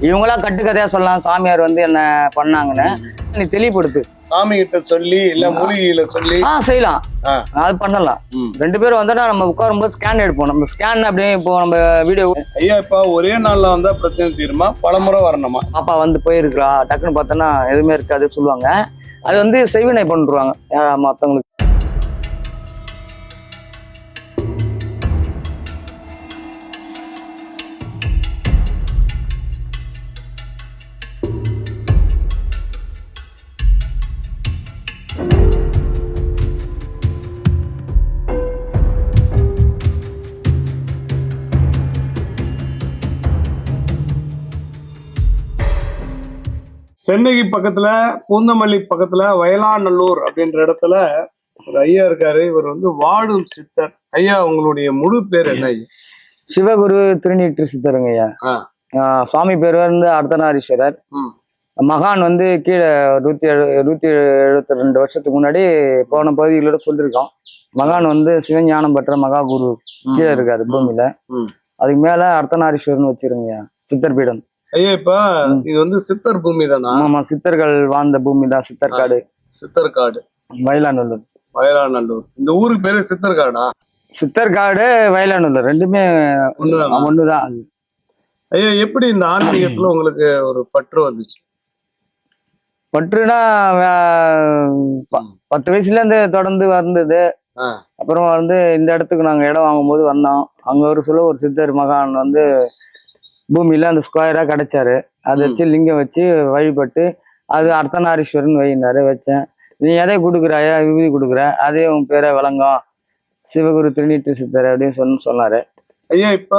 இவங்களா கட்டுக்கதையா சொல்லலாம். சாமியார் வந்து என்ன பண்ணாங்கன்னு நீ தெளிவுபடுத்து. சாமி கிட்ட சொல்லி இல்ல மூலிகையில சொல்லி. ஆ செய்யலாம். அது பண்ணலாம். ரெண்டு பேரும் வந்தா நம்ம உட்காரும்போது ஸ்கேன் எடுப்போம். நம்ம ஸ்கேன் அப்படியே இப்போ நம்ம வீடியோ ஐயா இப்ப ஒரே நாள்ல வந்தா பிரச்சனை தீருமா? பலமுறை வரணுமா? பாப்பா வந்து போயிருக்கிறா டக்குன்னு பார்த்தோன்னா எதுவுமே இருக்காது சொல்லுவாங்க. அது வந்து செய்வினை பண்ணிருவாங்க. யாரா- சென்னைக்கு பக்கத்துல பூந்தமல்லி பக்கத்துல வயலாநல்லூர் அப்படின்ற இடத்துல ஒரு ஐயா இருக்காரு. இவர் வந்து வாழும் சித்தர். ஐயா உங்களுடைய முழு பேர் என்ன ஐயா? சிவகுரு திருநீற்று சித்தருங்க ஐயா. சுவாமி பேர் வந்து அர்த்தநாரீஸ்வரர். மகான் வந்து கீழே நூத்தி எழு நூத்தி எழுபத்தி ரெண்டு வருஷத்துக்கு முன்னாடி போன பகுதிகளோட சொல்லியிருக்கோம். மகான் வந்து சிவஞானம் பெற்ற மகா குரு கீழே இருக்காரு பூமியில. அதுக்கு மேல அர்த்தநாரீஸ்வரர்னு வச்சிருங்க சித்தர் பீடம். ஐயா இப்ப இது வந்து சித்தர் பூமி தானா? ஆமா சித்தர்கள் வாழ்ந்த பூமி தான் சித்தர்காடு. சித்தர் காடு வயலாநல்லூர். வயலாநல்லூர். இந்த ஊருக்கு பேரு சித்தர் காடா சித்தர்காடு வயலாநல்லூர் ரெண்டுமே ஒண்ணுதானா? ஒண்ணுதான். ஐயா எப்படி இந்த ஆன்மீகத்துல உங்களுக்கு ஒரு பற்று வந்துச்சு? பற்றுனா பத்து வயசுல இருந்து தொடர்ந்து வந்தது. அப்புறம் வந்து இந்த இடத்துக்கு நாங்க இடம் வாங்கும்போது வந்தோம். அங்க ஒரு சொல்ல ஒரு சித்தர் மகான் வந்து பூமியில அந்த ஸ்கொயரா கிடைச்சாரு. அதை வச்சு லிங்கம் வச்சு வழிபட்டு அது அர்த்தநாரீஸ்வரன் வைனாரு வச்சேன். நீ எதை கொடுக்குறாயா விபூதி கொடுக்குற. அதே உன் பேரை விளங்கும் சிவகுரு திருநீட்டு சித்தர் அப்படின்னு சொன்னு சொன்னாரு. ஐயா இப்ப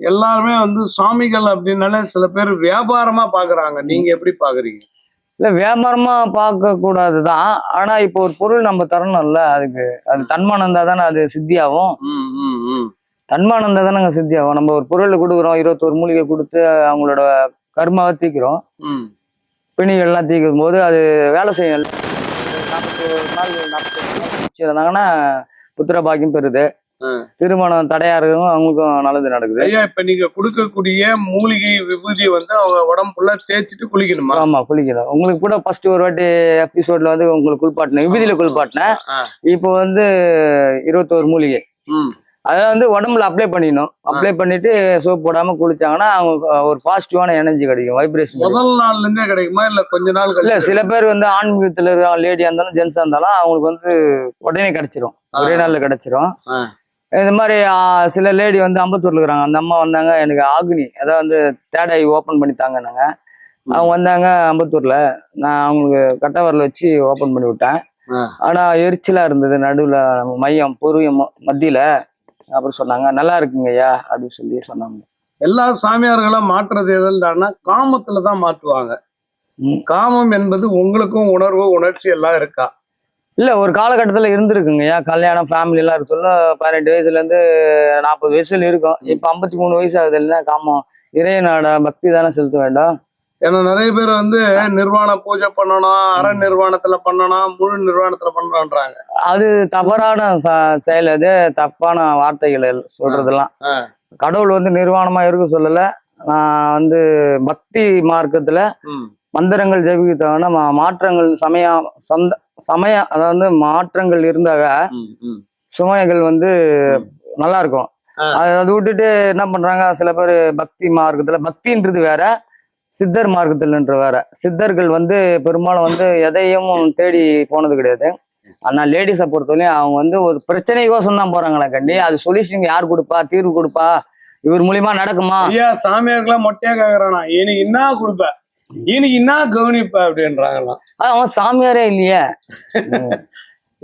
எல்லாருமே வந்து சுவாமிகள் அப்படின்னாலே சில பேர் வியாபாரமா பாக்குறாங்க. நீங்க எப்படி பாக்குறீங்க? இல்ல வியாபாரமா பார்க்க கூடாதுதான் ஆனா இப்போ ஒரு பொருள் நம்ம தரணும்ல அதுக்கு. அது தன்மானம் இருந்தா தானே அது சித்தியாகும். தன்மானம் தானே சித்தியாகும் நம்ம ஒரு பொருளை கொடுக்குறோம் இருபத்தொரு மூலிகை கொடுத்து அவங்களோட கர்மாவை தீக்கிறோம். ம். பிணிகள்லாம் தீக்கும் போது அது வேலை செய்யும். நாற்பத்தொரு நாள் நாற்பத்தொரு நாள் முடிச்சிருந்தாங்கன்னா புத்திர பாக்கியம் பெறுது. திருமணம் தடையா இருக்கவங்க அவங்களுக்கும் நல்லது நடக்குது. ஐயா இப்ப நீங்க கொடுக்கக்கூடிய மூலிகை விபூதி வந்து அவங்க உடம்புல தேய்ச்சிட்டு குளிக்கணுமா? ஆமா குளிக்கணும். உங்களுக்கு கூட ஃபர்ஸ்ட் ஒரு வாட்டி எபிசோட்ல வந்து உங்களுக்கு குளிப்பாட்டினேன். விபதியில குளிப்பாட்டினேன். இப்போ வந்து இருபத்தோரு மூலிகை. ம். அதை வந்து உடம்புல அப்ளை பண்ணிடணும். அப்ளை பண்ணிட்டு சோப் போடாம குளிச்சாங்கன்னா அவங்க ஒரு பாசிட்டிவான எனர்ஜி கிடைக்கும் வைப்ரேஷன் முதல் நாள்ல இருந்தே கிடைக்குமா? இல்ல கொஞ்ச நாள் இல்ல சில பேர் வந்து ஆன்மீகத்துல இருக்க லேடியா இருந்தாலும் ஜென்ஸா இருந்தாலும் அவங்களுக்கு வந்து உடனே கிடைச்சிரும். ஒரே நாள்ல கிடைச்சிரும். இந்த மாதிரி சில லேடி வந்து அம்பத்தூர்ல இருக்கிறாங்க. அந்த அம்மா வந்தாங்க எனக்கு ஆகுனி அதாவது வந்து தேடை ஓபன் பண்ணி தாங்கன்னாங்க அவங்க வந்தாங்க அம்பத்தூர்ல. நான் அவங்களுக்கு கட்டவரில் வச்சு ஓபன் பண்ணி விட்டேன். ஆனா எரிச்சலா இருந்தது நடுவுல மையம் பொருவிய மத்தியில. அப்புறம் சொன்னாங்க. நல்லா இருக்குங்க ஐயா அப்படின்னு சொல்லி சொன்னாங்க. எல்லா சாமியார்களும் மாற்றுறது எதுன்னா காமத்துல தான் மாற்றுவாங்க. காமம் என்பது உங்களுக்கும் உணர்வு உணர்ச்சி எல்லாம் இருக்கா? இல்ல ஒரு காலகட்டத்துல இருந்திருக்குங்க ஐயா. கல்யாணம் ஃபேமிலி எல்லாம் இருக்க. சொல்ல பதினெட்டு வயசுல இருந்து நாற்பது வயசுல இருக்கும். இப்ப ஐம்பத்தி மூணு வயசு ஆகுது இல்லைன்னா காமம். இறைவனோட பக்தி தானே செலுத்த வேண்டாம். ஏன்னா நிறைய பேர் வந்து நிர்வாண பூஜை பண்ணணும் அரை நிர்வாணத்துல பண்ணணும் முழு நிர்வாணத்துல பண்ணணும்ன்றாங்க அது தவறான செயல் அது தப்பான வார்த்தைகள் சொல்றதெல்லாம். கடவுள் வந்து நிர்வாணமா இருக்க சொல்லல நான் வந்து பக்தி மார்க்கத்துல. மந்திரங்கள் ஜெபிக்க மாற்றங்கள் சமய சந்த சமய அதாவது மாற்றங்கள் இருந்தாக. சுமைகள் வந்து நல்லா இருக்கும் அதை விட்டுட்டு என்ன பண்றாங்க சில பேர் பக்தி மார்க்கத்துல பக்தின்றது வேற சித்தர் மார்க்கத்துலன்ற வேற. சித்தர்கள் வந்து பெரும்பாலும் வந்து எதையும் தேடி போனது கிடையாது. ஆனா லேடிஸை பொறுத்தவரையும் அவங்க வந்து ஒரு பிரச்சனைக்கோசம் தான் போறாங்களா கண்டி. அது சொல்யூஷன் யார் கொடுப்பா? தீர்வு கொடுப்பா? இவர் மூலியமா நடக்குமா? ஐயா சாமியாருக்கெல்லாம் மொட்டையா கேக்குறானா? எனக்கு என்ன கொடுப்ப? எனக்கு என்ன கவனிப்ப? அப்படின்றாங்களாம். அவன் சாமியாரே இல்லையே.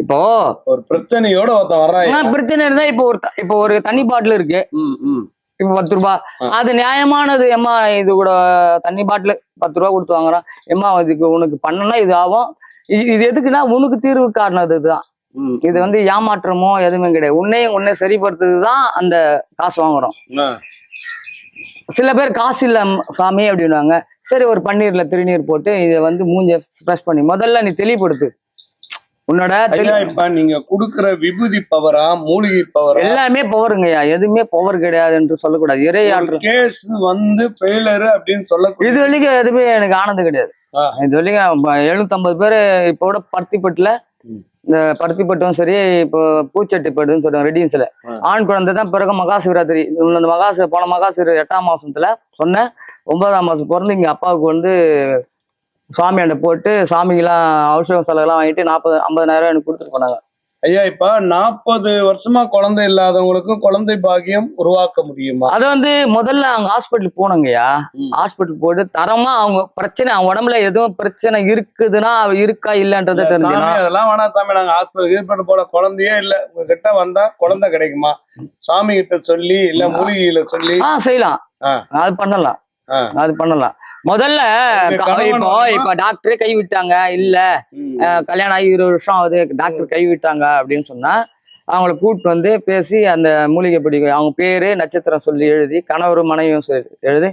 இப்போ ஒரு பிரச்சனையோட ஒருத்தன் வர்றான் பிரச்சனை இருந்தா இப்போ ஒரு இப்போ ஒரு தண்ணி பாட்டில் இருக்கு. இப்ப பத்து ரூபா. அது நியாயமானது. ஏம்மா இது கூட தண்ணி பாட்டில் பத்து ரூபா கொடுத்து வாங்குறான். ஏம்மா இதுக்கு உனக்கு பண்ணனா இது ஆகும். இது இது எதுக்குன்னா உனக்கு தீர்வு காரணம் இதுதான். ம். இது வந்து ஏமாற்றமோ எதுவுமே கிடையாது. உன்னையும் உன்னை சரிப்படுத்துறது தான் அந்த காசு வாங்குறோம். சில பேர் காசு இல்ல சாமி அப்படின்னுவாங்க. சரி ஒரு பன்னீர்ல திருநீர் போட்டு இதை வந்து மூஞ்ச ஃப்ரெஷ் பண்ணி முதல்ல நீ தெளிவுபடுத்து. உன்னோட இப்ப நீங்க குடுக்குற விபூதி பவரா மூலிகை பவரா எல்லாமே பவருங்கய்யா எதுவுமே பவர் கிடையாது என்று சொல்லக்கூடாது. இறை ஆற்றல் கேஸ் வந்து ஃபெயிலரு அப்படின்னு சொல்லக்கூடிய இது வரைக்கும் எதுவுமே எனக்கு ஆனது கிடையாது. இது வரைக்கும் எழுநூத்தம்பது பேர் இப்போ கூட பருத்திப்பட்டுல. இந்த பருத்திப்பட்டும் சரி இப்போ பூச்சட்டிப்பட்டுன்னு சொல்றாங்க ரெடியன்ஸ்ல. ஆண் குழந்தை தான் பிறகு மகா சிவராத்திரி இந்த மகா சிவ- போன மகா சிவ எட்டாம் மாசத்துல சொன்ன ஒன்பதாம் மாசம் பிறந்து இங்க அப்பாவுக்கு வந்து சுவாமியாண்ட போட்டு சாமிக்கெல்லாம் ஔஷதம் செலவெல்லாம் வாங்கிட்டு நாற்பது ஐம்பதாயிரம் எனக்கு கொடுத்துட்டு போனாங்க. ஐயா இப்ப நாற்பது வருஷமா குழந்தை இல்லாதவங்களுக்கும் குழந்தை பாக்கியம் உருவாக்க முடியுமா? அது வந்து முதல்ல அவங்க ஹாஸ்பிட்டல் போனோங்கய்யா. ஹாஸ்பிட்டல் போட்டு தரமா அவங்க பிரச்சனை அவங்க உடம்புல எதுவும் பிரச்சனை இருக்குதுன்னா அவ இருக்கா இல்லன்றதை தெரிஞ்சுக்கணும். அதெல்லாம் வேணாம் சாமி நாங்க ஹாஸ்பிட்டல் ஹீஸ்பிட்டல் போல குழந்தையே இல்ல. உங்ககிட்ட வந்தா குழந்தை கிடைக்குமா? சாமி கிட்ட சொல்லி இல்ல மூலிகையில சொல்லி. ஆ செய்யலாம். அது பண்ணலாம். அது பண்ணலாம். முதல்ல இப்போ இப்ப டாக்டரே கை விட்டாங்க. இல்ல கல்யாணம் ஆகி இருபது வருஷம் ஆகுது. டாக்டர் கை விட்டாங்க அப்படின்னு சொன்னா அவங்கள கூப்பிட்டு வந்து பேசி அந்த மூலிகை பிடி அவங்க பேரு நட்சத்திரம் சொல்லி எழுதி கணவர் மனைவியும் எழுதி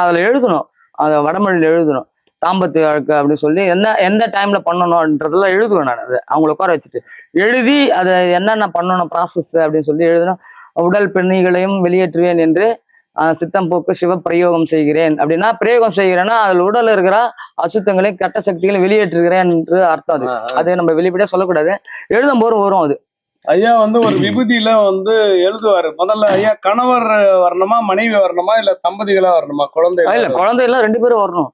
அதுல எழுதணும். அதை வடமொழியில் எழுதணும். தாம்பத்திய வாழ்க்கை அப்படின்னு சொல்லி எந்த எந்த டைம்ல பண்ணணும்ன்றதெல்லாம் எழுதுவேன் நான் அதை. அவங்கள உட்கார வச்சுட்டு. எழுதி அதை என்னென்ன பண்ணணும் ப்ராசஸ் அப்படின்னு சொல்லி எழுதணும் உடல் பெண்ணிகளையும் வெளியேற்றுவேன் என்று சித்தம் போக்கு சிவ பிரயோகம் செய்கிறேன். அப்படின்னா பிரயோகம் செய்கிறேன்னா அதுல உடல்ல இருக்கிற அசுத்தங்களை கட்ட சக்திகளை வெளியேற்றுகிறேன் என்று அர்த்தம் அது. அது நம்ம வெளிப்படையா சொல்லக்கூடாது. எழுதும் போது வரும் அது. ஐயா வந்து ஒரு விபூதியில வந்து எழுதுவாரு. முதல்ல ஐயா கணவர் வரணுமா மனைவி வரணுமா இல்ல தம்பதிகளா வரணுமா குழந்தை இல்ல குழந்தை எல்லாம் ரெண்டு பேரும் வரணும்.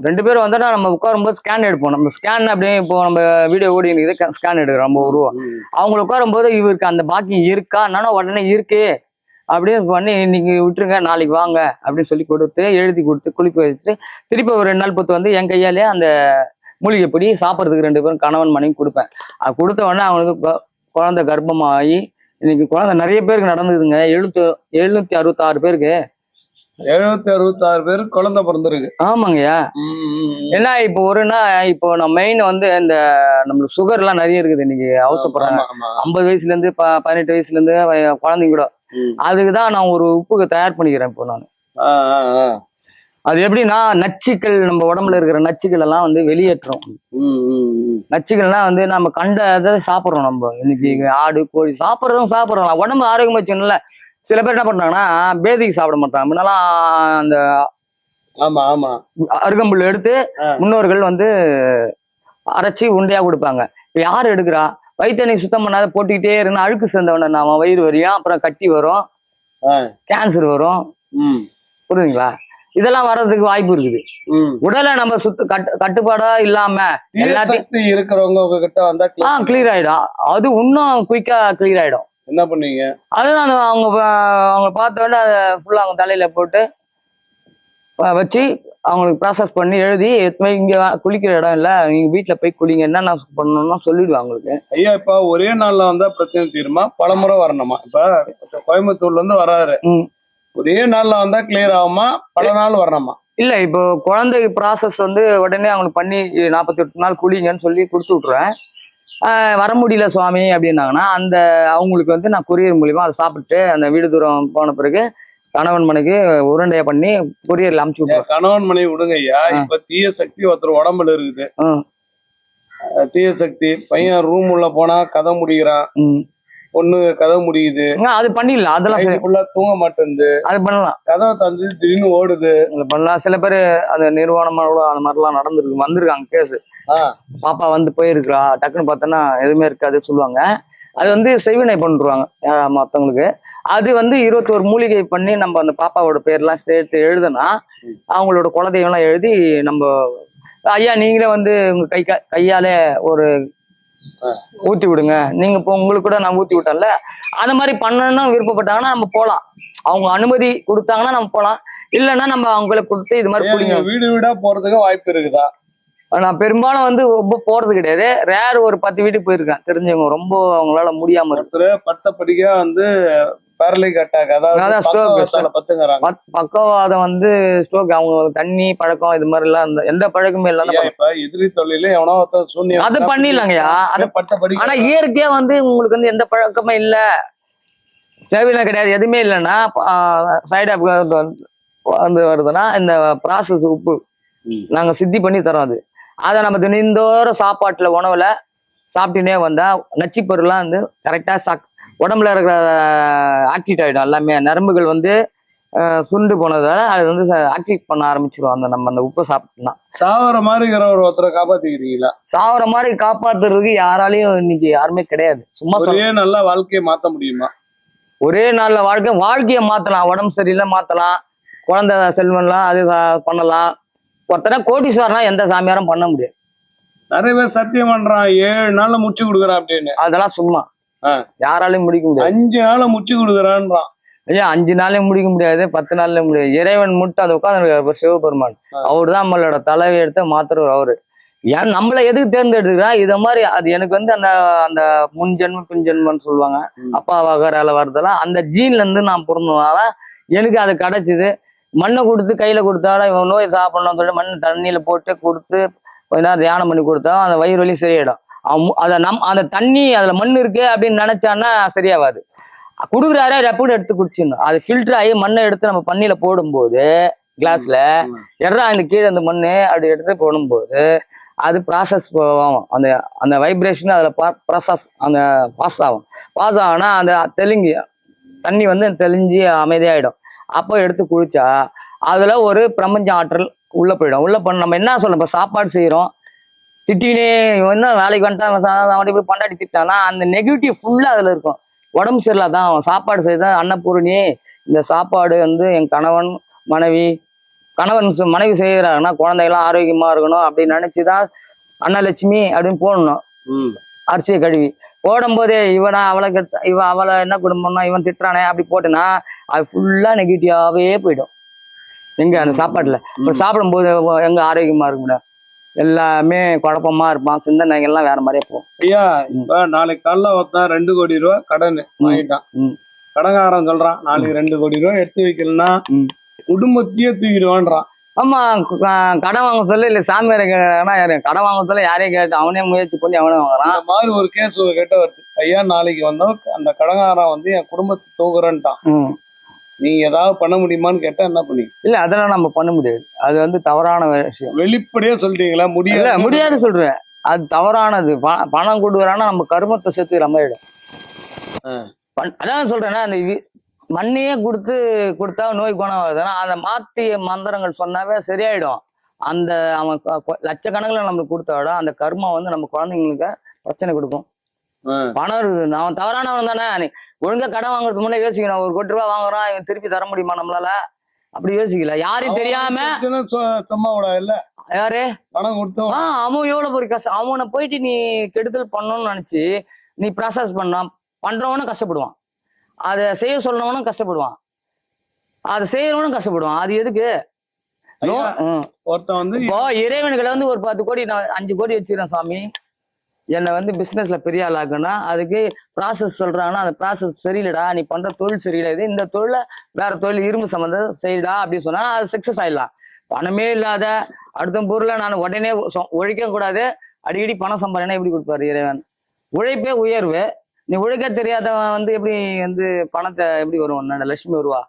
ரெண்டு பேரும் வந்தா நம்ம உட்காரும்போது ஸ்கேன் எடுப்போம். நம்ம ஸ்கேன் அப்படியே இப்போ நம்ம வீடியோ ஓடி ஸ்கேன் எடுக்கிறோம் ஐம்பது ரூபா. ம். அவங்கள உட்காரும்போது இவருக்கு அந்த பாக்கியம் இருக்கா? நானும் உடனே இருக்கு. அப்படின்னு பண்ணி இன்னைக்கு விட்டுருங்க நாளைக்கு வாங்க அப்படின்னு சொல்லி கொடுத்து எழுதி கொடுத்து குளிக்க வச்சு திருப்பி ஒரு ரெண்டு நாள் பொறுத்து வந்து என் கையாலே அந்த மூலிகை பொடி சாப்பிட்றதுக்கு ரெண்டு பேரும் கணவன் மனைவி கொடுப்பேன் அது கொடுத்த உடனே அவனுக்கு குழந்தை கர்ப்பமாகி இன்னைக்கு குழந்தை நிறைய பேருக்கு நடந்ததுங்க எழுநூத்தி எழுநூத்தி அறுபத்தாறு பேருக்கு எழுபத்தி அறுபத்தாறு பேர் குழந்தை பிறந்திருக்கு ஆமாங்கய்யா ம், ம், ம். ஏன்னா இப்போ ஒருனா இப்போ நம்ம மெயின் வந்து இந்த நம்மளுக்கு சுகர் எல்லாம் நிறைய இருக்குது இன்னைக்கு அவசரப்படுறாங்க. ஐம்பது வயசுல இருந்து பதினெட்டு வயசுல இருந்து குழந்தைங்க கூட. அதுக்கு தான் நான் ஒரு உப்புக்கு தயார் பண்ணிக்கிறேன் இப்போ நான். அது எப்படின்னா நச்சுக்கள் நம்ம உடம்புல இருக்கிற நச்சுக்கள் எல்லாம் வந்து வெளியேற்றும். நச்சுக்கள்னா வந்து நம்ம கண்ட இதை சாப்பிட்றோம் நம்ம. இன்னைக்கு ஆடு கோழி சாப்பிட்றதும் சாப்பிட்றோம் உடம்பு ஆரோக்கியமா வச்சுக்கணும்ல சில பேர் என்ன பண்றாங்கன்னா பேதிக்கு சாப்பிட மாட்டாங்க. முன்னெல்லாம் அந்த ஆமா ஆமா. அருகம்புல் எடுத்து. முன்னோர்கள் வந்து அரைச்சி உண்டையா கொடுப்பாங்க. இப்ப யார் எடுக்கிறா? வயித்தண்ணி சுத்தம் பண்ணாத போட்டுக்கிட்டே இருந்தா அழுக்கு சேர்ந்தவன நாம வயிறு வரையும் அப்புறம் கட்டி வரும். கேன்சர் வரும். ம், புரியுதுங்களா? இதெல்லாம் வர்றதுக்கு வாய்ப்பு இருக்குது. உடலை நம்ம சுத்த கட்டு கட்டுப்பாடா இல்லாம தீய எல்லாத்தையும் இருக்கிறவங்க உங்ககிட்ட வந்தா கிளியர் ஆயிடும். அது இன்னும் குயிக்கா கிளியர் ஆயிடும். என்ன பண்ணுவீங்க அதுதான் அவங்க அவங்க பார்த்த உடனே அதை ஃபுல்லா அவங்க தலையில போட்டு வச்சு அவங்களுக்கு ப்ராசஸ் பண்ணி எழுதி எத்தனை இங்க குளிக்கிற இடம் இல்ல. நீங்க வீட்டுல போய் குளிங்க. என்னென்ன பண்ணணும்னா சொல்லிடுவாங்க அவங்களுக்கு. ஐயா இப்ப ஒரே நாள்ல வந்தா பிரச்சனை தீருமா? பலமுறை வரணுமா? இப்ப இப்ப கோயம்புத்தூர்ல இருந்து வராரு. ஒரே நாள்ல வந்தா கிளியர் ஆகுமா? பல நாள் வரணுமா? இல்ல இப்போ குழந்தை ப்ராசஸ் வந்து உடனே அவங்களுக்கு பண்ணி நாற்பத்தி எட்டு நாள் குளிங்கன்னு சொல்லி கொடுத்து விட்ருவேன் வர முடியல சுவாமி அப்படின்னாங்கன்னா அந்த அவங்களுக்கு வந்து நான் கொரியர் மூலியமா அதை சாப்பிட்டு அந்த வீடு தூரம் போன பிறகு கணவன் மனைக்கு உருண்டையை பண்ணி கொரியர்ல அமுச்சு என் கணவன் மனைவி விடுங்க ஐயா. இப்ப தீய சக்தி ஒருத்தர் உடம்புல இருக்குது. தீய சக்தி. பையன் ரூம் உள்ள போனா கதை முடிகிறான். பொண்ணு கதை முடியுது. அது பண்ணிடலாம். அதெல்லாம் சரி. ஃபுல்லா தூங்க மாட்டேங்குது அது பண்ணலாம். கதவை தந்து திடீர்னு ஓடுது. அது பண்ணலாம். சில பேர் அந்த நிர்வாணமாக அந்த மாதிரிலாம் நடந்திருக்கு. வந்திருக்காங்க கேஸ் பாப்பா வந்து போயிருக்கிறா டக்குன்னு பார்த்தோன்னா எதுவுமே இருக்காது சொல்லுவாங்க. அது வந்து செய்வினை பண்ணிருவாங்க மற்றவங்களுக்கு அது வந்து இருபத்தோரு மூலிகை பண்ணி நம்ம அந்த பாப்பாவோட பேர்லாம் சேர்த்து எழுதுனா அவங்களோட குலதெய்வம்லாம் எழுதி நம்ம ஐயா நீங்களே வந்து உங்க கை கையாலே ஒரு ஊத்தி விடுங்க. நீங்க இப்போ உங்களுக்கு கூட நான் ஊத்தி விட்டேன்ல. அந்த மாதிரி பண்ணணும்னு விருப்பப்பட்டாங்கன்னா நம்ம போகலாம் அவங்க அனுமதி கொடுத்தாங்கன்னா நம்ம போகலாம் இல்லைன்னா நம்ம அவங்களுக்கு கொடுத்து இது மாதிரி நீங்க வீடு வீடா போறதுக்கு வாய்ப்பு இருக்குதா? நான் பெரும்பாலும் வந்து ரொம்ப போறது கிடையாது. ரேர் ஒரு பத்து வீட்டுக்கு போயிருக்கேன். தெரிஞ்சவங்க ரொம்ப அவங்களால முடியாம இருக்கு. பத்த படிக்கா வந்து பேரலைக் அட்டாக் அதாவது பத்துங்கிறாங்க. பக்- பக்கவாதம் வந்து ஸ்ட்ரோக் அவங்க தண்ணி பழக்கம் இது மாதிரி எல்லாம் எந்த பழக்கமே ஐயா, இல்லாம இப்ப எதிரி தொழில எவனோ ஒருத்தன் சூன்யம் அது பண்ணிடலாங்கய்யா. அது பட்ட படிக்க ஆனா இயற்கையா வந்து உங்களுக்கு வந்து எந்த பழக்கமே இல்ல. சேவையில கிடையாது. எதுவுமே இல்லைன்னா சைடு வந்து வருதுன்னா இந்த ப்ராசஸ் உப்பு. நாங்க சித்தி பண்ணி தரோம் அது. அதை நம்ம தினந்தோறும் சாப்பாட்டுல உணவுல சாப்பிட்டுனே வந்தா நச்சு பொருள்லாம் வந்து கரெக்டாக சாக் உடம்புல இருக்கிற ஆக்டிவேட் ஆகிடும் எல்லாமே நரம்புகள் வந்து சுண்டு போனதால அது வந்து ஆக்டிவேட் பண்ண ஆரம்பிச்சிடும் அந்த நம்ம அந்த உப்பு சாப்பிட்டோம்னா சாவர மாதிரி ஒரு ஒருத்தரை காப்பாத்திக்கிறீங்களா? சாவர மாதிரி காப்பாத்துறதுக்கு யாராலையும் இன்னைக்கு யாருமே கிடையாது. சும்மா ஒரே நல்ல வாழ்க்கையை மாத்த முடியுமா? ஒரே நாள்ல வாழ்க்கை வாழ்க்கையை மாத்தலாம். உடம்பு சரியில்லை மாத்தலாம். குழந்தை செல்வம்லாம் அது பண்ணலாம். ஒருத்தனை கோட்டீஸ்வரனா எந்த சாமியாரும் பண்ண முடியாது. நிறைய பேர் சத்தியம் பண்றான் ஏழு நாள்ல முச்சு கொடுக்குறான் அப்படின்னு. அதெல்லாம் சும்மா. யாராலையும் முடிக்க முடியாது. அஞ்சு நாள்ல முச்சு கொடுக்குறான்றான். ஐயா அஞ்சு நாள்லயும் முடிக்க முடியாது பத்து நாள்லயும் முடியாது. இறைவன் மட்டும் அதை உட்காந்து சிவபெருமான். அவர் தான் நம்மளோட தலைவை எடுத்து மாத்துறவர் அவரு. ஏன் நம்மள எதுக்கு தேர்ந்தெடுக்கிறா? இத மாதிரி அது எனக்கு வந்து அந்த அந்த முன் ஜென்மம் பின் ஜென்மம்னு சொல்லுவாங்க. அப்பா வகரால வர்றதெல்லாம் அந்த ஜீன்ல இருந்து நான் பிறந்ததுனால எனக்கு அது கிடைச்சது. மண்ணை கொடுத்து கையில கொடுத்தாலும் இவன் நோய் சாப்பிடணும்னு சொல்லிட்டு மண் தண்ணியில போட்டு கொடுத்து கொஞ்ச நேரம் தியானம் பண்ணி கொடுத்தாலும் அந்த வயிறு வலி சரியாயிடும். அதை நம் அந்த தண்ணி அதுல மண் இருக்கு அப்படின்னு நினைச்சான்னா சரியாவாது. குடுக்குறாரே ரெப்பூட் எடுத்து குடிச்சிடணும். அது ஃபில்டர் ஆகி மண்ணை எடுத்து நம்ம பண்ணியில போடும்போது கிளாஸ்ல. எட்ரா இந்த கீழே அந்த மண்ணு அப்படி எடுத்து போடும்போது அது ப்ராசஸ் ஆகும். அந்த அந்த வைப்ரேஷன் அதில் ப்ராசஸ் அந்த பாஸ் ஆகும். பாஸ் ஆகும்னா அந்த தெலுங்கு தண்ணி வந்து தெளிஞ்சு அமைதியாயிடும். அப்போ எடுத்து குடிச்சா அதுல ஒரு பிரபஞ்ச ஆற்றல் உள்ள போயிடும். உள்ள பண்ண நம்ம என்ன சொல்லணும் இப்போ சாப்பாடு செய்கிறோம் திட்டினே இவன் தான் வேலைக்கு வந்துட்டான் அவன் போய் பண்டாடி திட்டானா அந்த நெகட்டிவ் ஃபுல்லாக அதில் இருக்கும். உடம்பு சரியில்லாதான் அவன் சாப்பாடு செய்த அன்னபூரணி. இந்த சாப்பாடு வந்து என் கணவன் மனைவி கணவன் மனைவி செய்கிறாங்கன்னா குழந்தைகளாம் ஆரோக்கியமா இருக்கணும் அப்படின்னு நினைச்சுதான் அன்னலட்சுமி அப்படின்னு போடணும். ம். அரிசியை கழுவி. போடும்போதே இவனா அவளை கெட்ட இவன் அவளை என்ன குடும்பம்னா இவன் திட்டுறானே அப்படி போட்டுனா அது ஃபுல்லா நெகட்டிவாவே போயிடும். எங்க? அந்த சாப்பாட்டுல. இப்போ சாப்பிடும்போது எங்க ஆரோக்கியமா இருக்க முடியும்? எல்லாமே குழப்பமா இருப்பான். சிந்தனைகள்லாம் வேற மாதிரியே போகும். ஐயா இப்ப நாளைக்கு காலைல ஒருத்தன் ரெண்டு கோடி ரூபா கடன் வாங்கிட்டான். ம். கடன்காரன் சொல்றான் நாளைக்கு ரெண்டு கோடி ரூபா எடுத்து வைக்கலன்னா. குடும்பத்தையே தூக்கிடுவான்றான். ஆமா கடன் வாங்க சொல்ல இல்ல சாமியார் கேட்கறானா யாரு? கடன் வாங்க சொல்ல யாரையும் கேட்டு அவனே முயற்சி பண்ணி அவனே வாங்குறான். அந்த மாதிரி ஒரு கேஸ் கேட்ட வருது. ஐயா நாளைக்கு வந்தோம் அந்த கடன்காரன் வந்து என் குடும்பத்தை தூக்குறேன்ட்டான். நீங்க ஏதாவது பண்ண முடியுமான்னு கேட்டா என்ன பண்ணி? இல்ல அதெல்லாம் நம்ம பண்ண முடியாது. அது வந்து தவறான விஷயம். வெளிப்படையா சொல்றீங்களா? முடியாது. முடியாது சொல்றேன். அது தவறானது. பணம் கொடுக்குறான்னா நம்ம கருமத்தை சேர்த்து நம்ம ஆ. அதான் சொல்றேன்னா அந்த மண்ணையே கொடுத்து கொடுத்தா நோய் குணம் வருதுன்னா அதை மாத்தி மந்திரங்கள் சொன்னாவே சரியாயிடும். அந்த அவன் லட்சக்கணக்கில் நம்மளுக்கு கொடுத்த விட அந்த கர்மம் வந்து நம்ம குழந்தைங்களுக்கு பிரச்சனை கொடுக்கும். பணம் இருக்குது. அவன் தவறானவன் தானே. நீ ஒழுங்கா கடன் வாங்குறதுக்கு முன்னே யோசிக்கணும். ஒரு கோடி ரூபாய் வாங்குறான் இவன் திருப்பி தர முடியுமா நம்மளால? அப்படி யோசிக்கல. யாரையும் தெரியாம இல்ல? யாரு? பணம் கொடுத்தோம் ஆ அவன் எவ்வளவு பெரிய கஷ்டம். அவனை போயிட்டு நீ கெடுதல் பண்ணணும்னு நினைச்சு நீ ப்ராசஸ் பண்ணா பண்றவனும் கஷ்டப்படுவான். அதை செய்ய சொன்னவனும் கஷ்டப்படுவான். அதை செய்யறவனும் கஷ்டப்படுவான். அது எதுக்கு. ஒருத்தன் வந்து இறைவனுகளை வந்து ஒரு பத்து கோடி நான் அஞ்சு கோடி வச்சிருக்கேன் சாமி. என்னை வந்து பிசினஸ்ல பெரிய ஆளாக்குன்னா அதுக்கு ப்ராசஸ் சொல்றாங்கன்னா அந்த ப்ராசஸ் சரியில்லடா நீ பண்ற தொழில் சரியில்லை. இது இந்த தொழிலை வேற தொழில் இரும்பு சம்மந்தம் செய்யடா அப்படின்னு சொன்னா அது சக்சஸ் ஆயிடலாம். பணமே இல்லாத அடுத்த பொருளை நான் உடனே உழைக்க கூடாது. அடிக்கடி பணம் சம்பாதினா எப்படி கொடுப்பாரு இறைவன்? உழைப்பே உயர்வு. நீ உழைக்க தெரியாதவன் வந்து எப்படி வந்து பணத்தை எப்படி வரும் நான் லட்சுமி வருவா.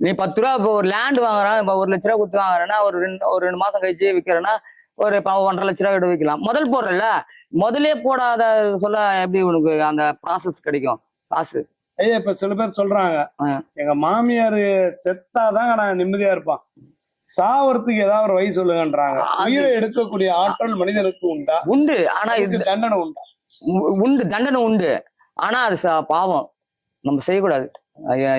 நீ பத்து ரூபா இப்போ ஒரு லேண்ட் வாங்குறான் இப்போ ஒரு லட்ச ரூபா கொடுத்து வாங்குறேன்னா ஒரு ரெண்டு ஒரு ரெண்டு மாசம் கழிச்சு விற்கிறேன்னா ஒரு ஒன்றரை லட்ச ரூபா எடுத்து விற்கலாம் முதல் போடுறல முதலே போடாத சொல்ல எப்படி உனக்கு அந்த ப்ராசஸ் கிடைக்கும்? காசு. ஐயா இப்ப சில பேர் சொல்றாங்க. எங்க மாமியார் செத்தாதாங்க நான் நிம்மதியா இருப்பான். சாவறதுக்கு ஏதாவது ஒரு வழி சொல்லுங்கன்றாங்க. உயிரை எடுக்கக்கூடிய ஆற்றல் மனிதனுக்கு உண்டா? உண்டு. ஆனா இது தண்டனை உண்டா? உண்டு. தண்டனை உண்டு. ஆனா அது பாவம். நம்ம செய்யக்கூடாது.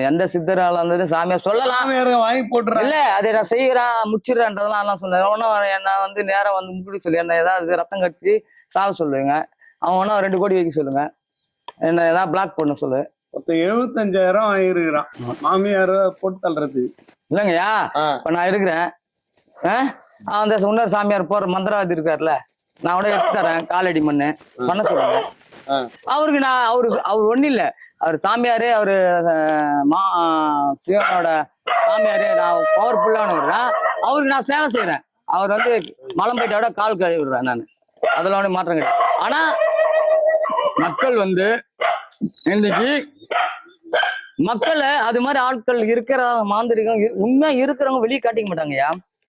எந்த சித்தரால இருந்தது சாமியா சொல்லலாம். வாங்கி போட்டுறாங்க. இல்ல அதை நான் செய்யறேன் முச்சிடுறேன்றதெல்லாம் எல்லாம் சொல்ல ஒன்னும் என்ன வந்து நேரம் வந்து முடி சொல்லி என்ன ஏதாவது ரத்தம் கட்டி சாக சொல்லுங்க. அவன் ஒன்னும் ரெண்டு கோடி வைக்க சொல்லுங்க. என்ன ஏதாவது பிளாக் பண்ண சொல்லு. மொத்தம் எழுபத்தஞ்சாயிரம் வாங்கியிருக்கிறான். மாமியார போட்டு தள்ளுறது. இல்லைங்கய்யா ஆ. இப்ப நான் இருக்கிறேன். ஆ? அந்த இன்னொரு சாமியார் போற மந்திரவாதி இருக்காருல்ல நான் கூட எடுத்து தரேன். காலடி மண்ணு. பண்ண சொல்லுங்க. அவருக்கு நான் அவரு அவர் ஒண்ணு இல்ல. அவர் சாமியாரு அவரு மா சிவனோட சாமியாரு நான் பவர்ஃபுல்லானவர் தான் அவருக்கு நான் சேவை செய்யறேன் அவர் வந்து மலம்பேட்டையோட கால் கழுவி விடுறேன் நான். அதெல்லாம் ஒன்றும் மாற்றம் கிடையாது. ஆனா மக்கள் வந்து இன்னைக்கு மக்களை அது மாதிரி ஆட்கள் இருக்கிற மாந்திரிகம் உண்மையா இருக்கிறவங்க வெளியே காட்டிக்க மாட்டாங்கய்யா.